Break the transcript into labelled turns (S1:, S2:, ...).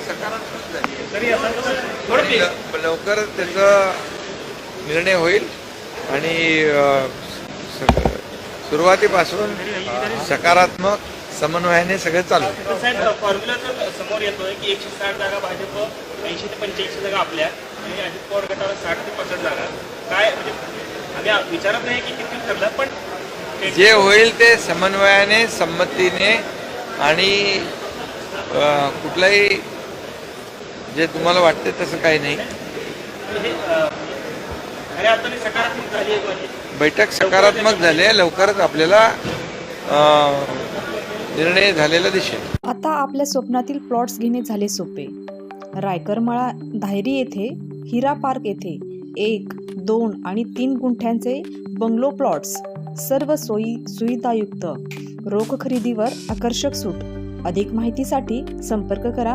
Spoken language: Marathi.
S1: सकारात्मक झाली लवकर त्याचा निर्णय होईल आणि सुरुवातीपासून सकारात्मक समन्वयाने सगळं चालू
S2: फॉर्म्युला समोर येतोय की एकशे साठ जागा भाजप ऐंशी ते पंच्याऐंशी जागा आपल्या आणि अजित पवार गटाला साठ ते पन्नास जागा. काय म्हणजे आम्ही विचारत नाही की किती ठरलं पण
S1: जे होईल ते समन्वयाने संमतीने आणि कुठलाही जे तुम्हाला वाटते तसं काही नाही. बैठक सकारात्मक झाली आहे लवकरच आपल्याला निर्णय झालेला दिसेल.
S3: आता आपल्या स्वप्नातील प्लॉट्स घेणे झाले सोपे. रायकरमाळा धायरी येथे हिरा पार्क येथे एक दोन आणि तीन गुंठ्यांचे बंगलो प्लॉट्स सर्व सोयी सुविधायुक्त. रोख खरेदीवर आकर्षक सूट. अधिक माहितीसाठी संपर्क करा.